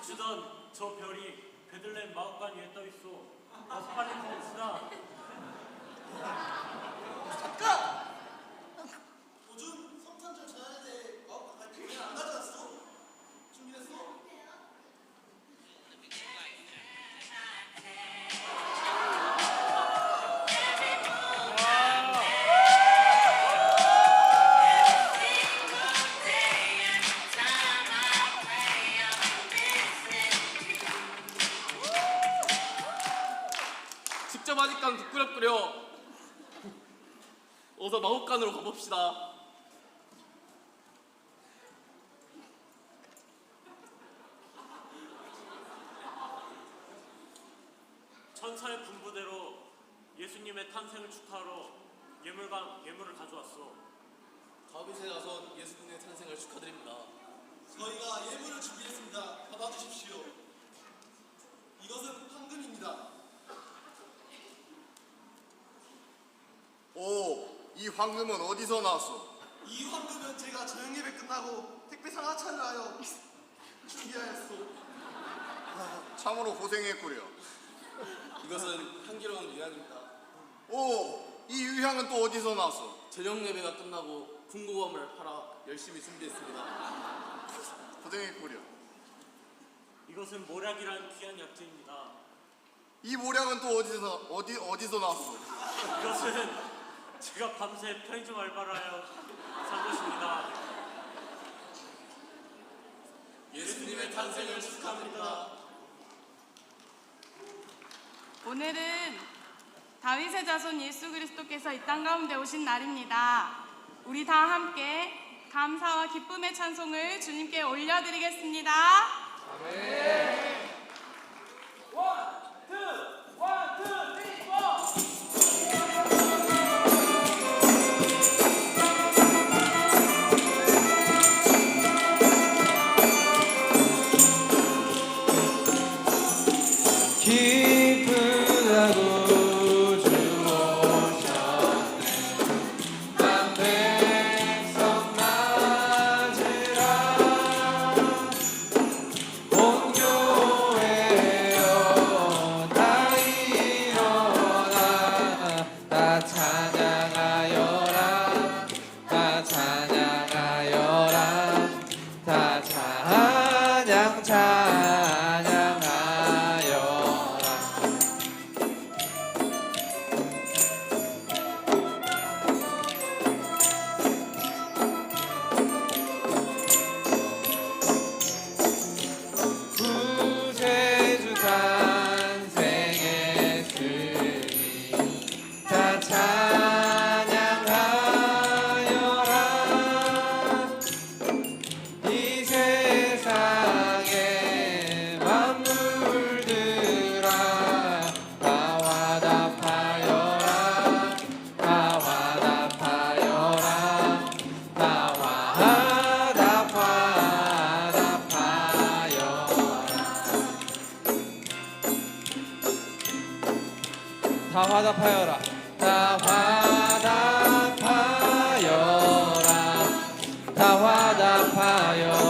비추던 저 별이 베들레헴 마을간 위에 떠 있어. 어서 빨리 봅시다. 천사의 분부대로 예수님의 탄생을 축하하러 예물관 예물을 가져왔어. 다윗의 자손 예수님의 탄생을 축하드립니다. 저희가 예물을 준비했습니다. 받아주십시오. 이것은 황금입니다. 오, 이 황금은 어디서 나왔어? 이 황금은 제가 저녁 예배 끝나고 택배 상하차를 하여 준비하였소. 아, 참으로 고생했구려. 이것은 향기로운 유향입니다. 오, 이 유향은 또 어디서 나왔어? 저녁 예배가 끝나고 군고검을 팔아 열심히 준비했습니다. 고생했구려. 이것은 모략이라는 귀한 약재입니다. 이 모략은 또 어디서 어디 어디서 나왔어? 이것은 제가 밤새 편의점 알바를 하여 산 것입니다. 예수님의 탄생을 축하합니다. 오늘은 다윗의 자손 예수 그리스도께서 이 땅 가운데 오신 날입니다. 우리 다 함께 감사와 기쁨의 찬송을 주님께 올려드리겠습니다. 기쁘 화답하여라. 다 화답하여라. 다 화답하여라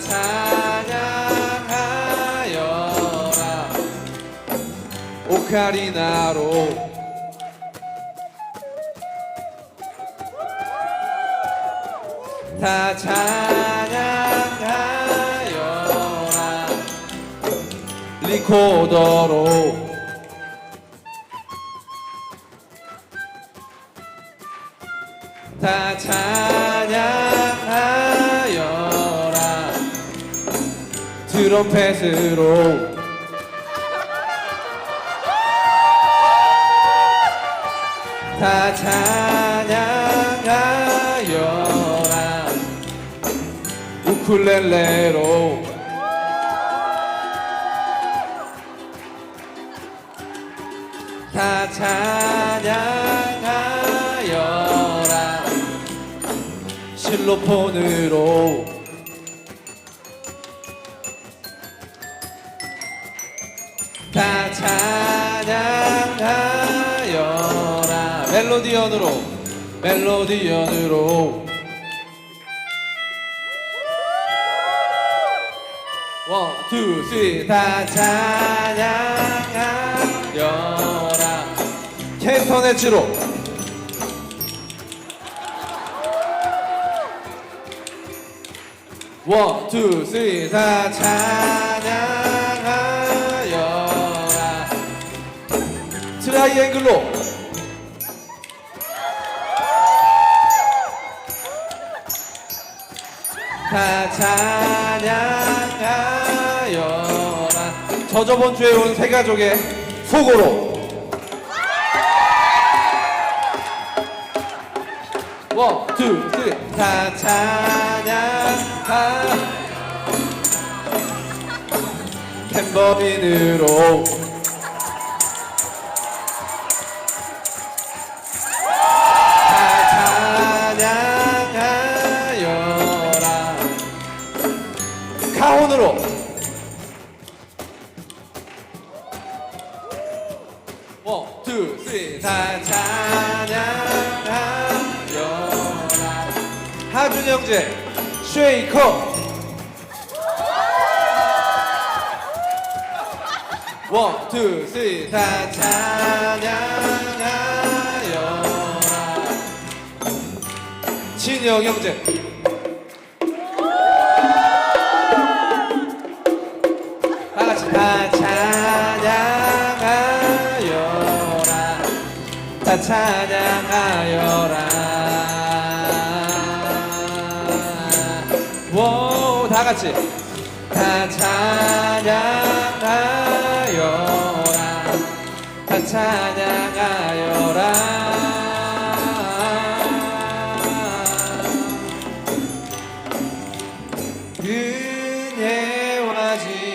찬양하여라. 오카리나로. 다 찬양하여라. 리코더로. 다 찬양 트럼펫으로. 다 찬양하여라. 우쿨렐레로. 다 찬양하여라. 실로폰으로 찬양하여라. 멜로디언으로 멜로디언으로. 원, 투, 쓰리. 다 찬양하여라. 캐스터네츠로. 원, 투, 쓰리. 다 찬양 트라이앵글로. 다 찬양하여라. 저 저번 주에 온 세 가족의 속으로. 원, 투, 쓰리. 다 찬양하 탬버린으로 투, 쓰리 다 찬양하여라 하준 형제 쉐이커. 원, 투, 쓰리 다 찬양하여라. 진영 형제 찬양하여라. 오, 다 같이. 다 찬양하여라. 다 찬양하여라. 은혜와 지